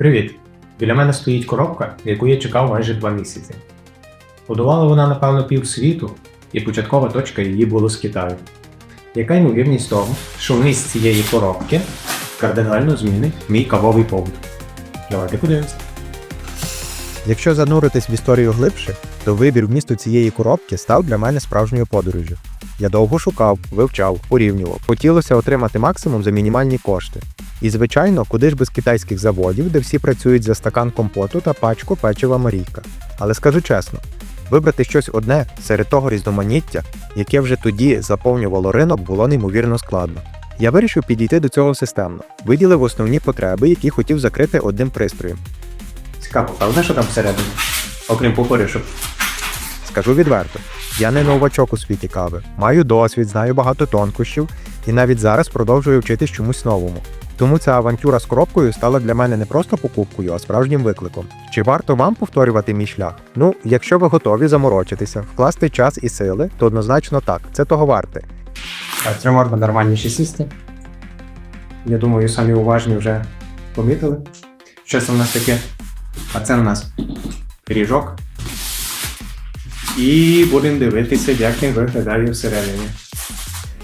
Привіт! Біля мене стоїть коробка, яку я чекав майже два місяці. Будувала вона, напевно, пів світу, і початкова точка її була з Китаю. Яка ймовірність того, що вниз цієї коробки кардинально змінить мій кавовий побут? Давайте подивимося. Якщо зануритись в історію глибше, то вибір вмісту цієї коробки став для мене справжньою подорожю. Я довго шукав, вивчав, порівнював. Хотілося отримати максимум за мінімальні кошти. І, звичайно, куди ж без китайських заводів, де всі працюють за стакан компоту та пачку печива Марійка. Але скажу чесно, вибрати щось одне серед того різноманіття, яке вже тоді заповнювало ринок, було неймовірно складно. Я вирішив підійти до цього системно, виділив основні потреби, які хотів закрити одним пристроєм. Цікаво, правда, що там всередині? Окрім пупоришок. Скажу відверто, я не новачок у світі кави. Маю досвід, знаю багато тонкощів і навіть зараз продовжую вчитись чомусь новому. Тому ця авантюра з коробкою стала для мене не просто покупкою, а справжнім викликом. Чи варто вам повторювати мій шлях? Ну, якщо ви готові заморочитися, вкласти час і сили, то однозначно так, це того варте. Це можна нормальніше сісти. Я думаю, самі уважні вже помітили. Що це у нас таке? А це у нас пиріжок. І будемо дивитися, як він виглядає всередині.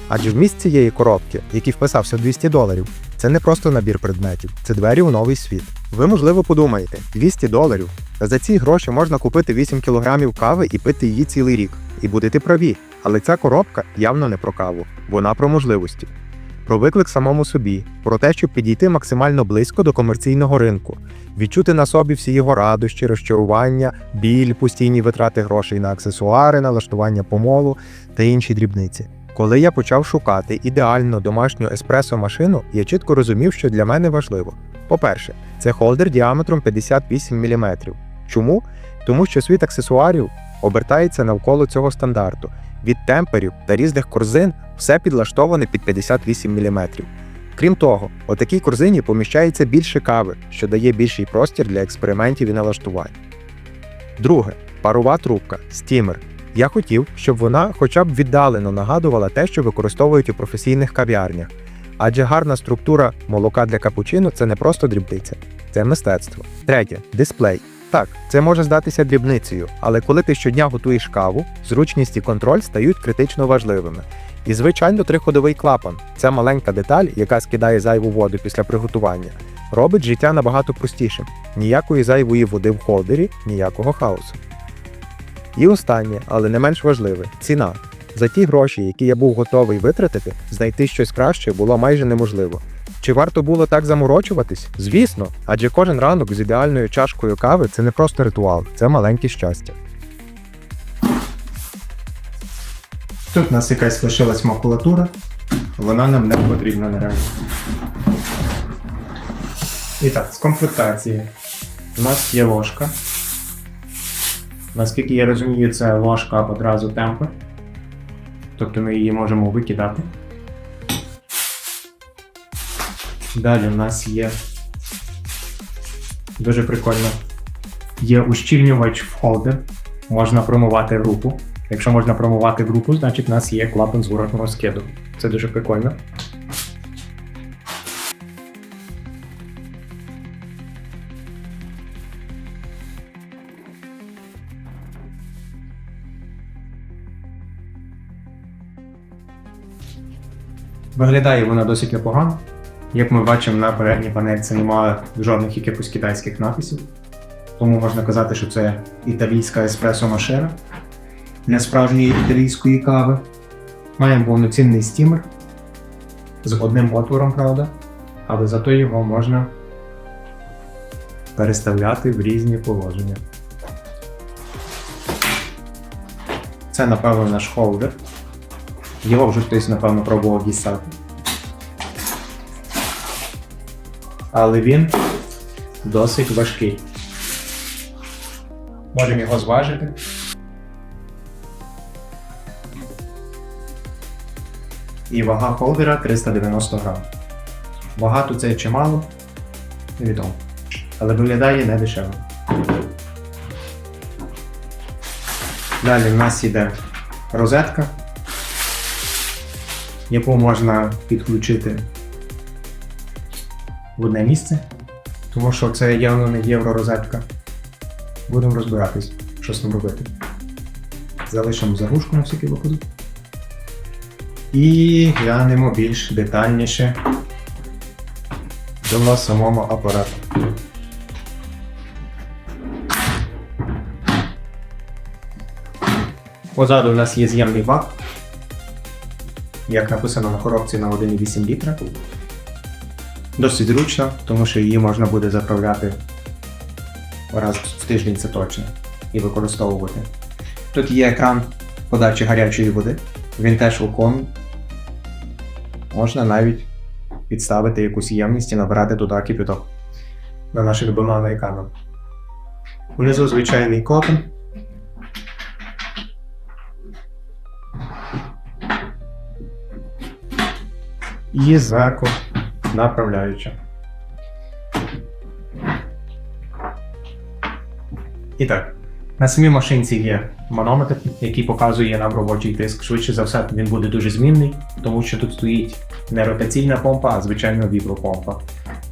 Адже вміст цієї коробки, який вписався в 200 доларів, це не просто набір предметів, це двері у новий світ. Ви, можливо, подумаєте, 200 доларів. Та за ці гроші можна купити 8 кілограмів кави і пити її цілий рік. І будете праві. Але ця коробка явно не про каву, вона про можливості. Про виклик самому собі, про те, щоб підійти максимально близько до комерційного ринку, відчути на собі всі його радощі, розчарування, біль, постійні витрати грошей на аксесуари, налаштування помолу та інші дрібниці. Коли я почав шукати ідеальну домашню еспресо-машину, я чітко розумів, що для мене важливо. По-перше, це холдер діаметром 58 мм. Чому? Тому що світ аксесуарів обертається навколо цього стандарту. Від темперів та різних корзин все підлаштоване під 58 мм. Крім того, у такій корзині поміщається більше кави, що дає більший простір для експериментів і налаштувань. Друге парова трубка стімер. Я хотів, щоб вона хоча б віддалено нагадувала те, що використовують у професійних кав'ярнях. Адже гарна структура молока для капучино це не просто дрібниця, це мистецтво. Третє дисплей. Так, це може здатися дрібницею, але коли ти щодня готуєш каву, зручність і контроль стають критично важливими. І, звичайно, триходовий клапан це маленька деталь, яка скидає зайву воду після приготування, робить життя набагато простішим. Ніякої зайвої води в холдері, ніякого хаосу. І останнє, але не менш важливе ціна. За ті гроші, які я був готовий витратити, знайти щось краще було майже неможливо. Чи варто було так заморочуватись? Звісно, адже кожен ранок з ідеальною чашкою кави це не просто ритуал, це маленьке щастя. Тут у нас якась лишилась макулатура, вона нам не потрібна наразі. І так, з комплектації. У нас є ложка. Наскільки я розумію, це ложка одразу темпи. Тобто ми її можемо викидати. Далі у нас є дуже прикольно. Є ущільнювач в холдер. Можна промивати групу. Якщо можна промивати групу, значить у нас є клапан зворотного скиду. Це дуже прикольно. Виглядає вона досить непогано. Як ми бачимо на передній панельці немає жодних якихось китайських написів. Тому можна казати, що це італійська еспресо-машина для справжньої італійської кави. Маємо повноцінний стімер з одним отвором, правда, але зато його можна переставляти в різні положення. Це, напевно, наш холдер. Його вже хтось, напевно, пробував дістати. Але він досить важкий. Можемо його зважити. І вага холдера 390 грам. Багато це чи мало? Невідомо. Але виглядає не дешево. Далі в нас йде розетка, яку можна підключити в одне місце. Тому що це явно не євророзетка. Будемо розбиратись, що з ним робити. Залишимо заглушку на всякий випадок. І глянемо більш детальніше до самого апарату. Позаду у нас є з'ємний бак. Як написано на коробці на 1,8 літра. Досить зручно, тому що її можна буде заправляти раз в тиждень це точно і використовувати. Тут є екран подачі гарячої води, він теж окон. Можна навіть підставити якусь ємність і набирати туди кипяток на наших бананових Внизу звичайний котон. І зверху направляюча. І так, на самій машинці є манометр, який показує нам робочий тиск. Швидше за все, він буде дуже змінний, тому що тут стоїть не ротаційна помпа, а звичайно вібропомпа.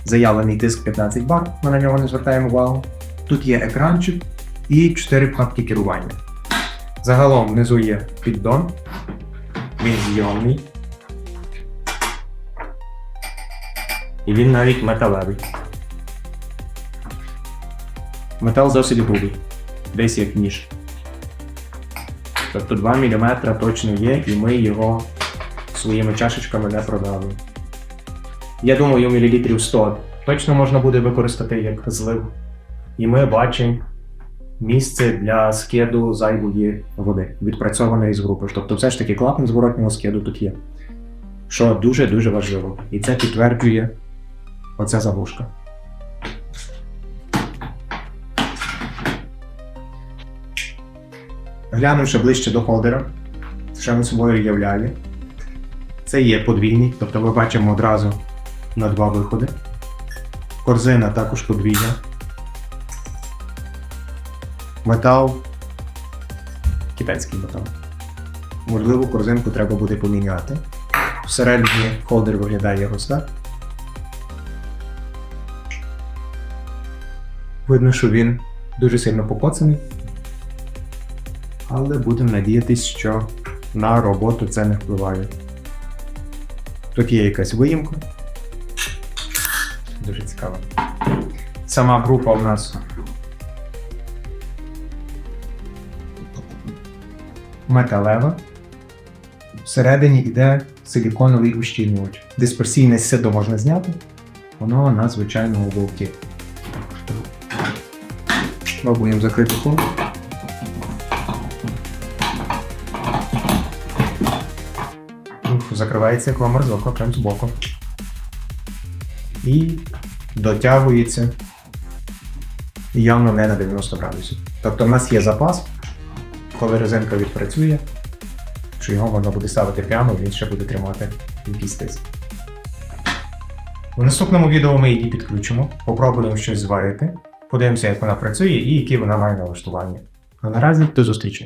Заявлений тиск 15 бар, ми на нього не звертаємо увагу. Тут є екранчик і 4 кнопки керування. Загалом внизу є піддон, він зйомний. І він навіть металевий. Метал досить грубий, десь як ніж. Тобто 2 мм точно є, і ми його своїми чашечками не продали. Я думаю, мілілітрів 100 точно можна буде використати як злив. І ми бачимо місце для скиду зайвої води, відпрацьованої з групи. Тобто, все ж таки клапан зворотнього скиду тут є. Що дуже-дуже важливо. І це підтверджує оця заглушка. Глянувши ближче до холдера, що він собою являє, це є подвійний, тобто ми бачимо одразу на два виходи. Корзина також подвійна. Метал. Китайський метал. Можливо, корзинку треба буде поміняти. Всередині холдер виглядає ось так. Видно, що він дуже сильно покоцаний. Але будемо надіятися, що на роботу це не впливає. Тут є якась виїмка. Дуже цікаво. Сама група у нас металева. Всередині йде силіконовий ущільнювач. Дисперсійне сито можна зняти. Воно на звичайному болті. Пробуємо закрити. Уф, Закривається як морозилка прямо з боку. І дотягується явно не на 90 градусів. Тобто в нас є запас, коли резинка відпрацює, що його можна буде ставити прямо, він ще буде тримати якийсь тиск. У наступному відео ми її підключимо, попробуємо щось зварити, подивимося, як вона працює і які вона має налаштування. А наразі до зустрічі!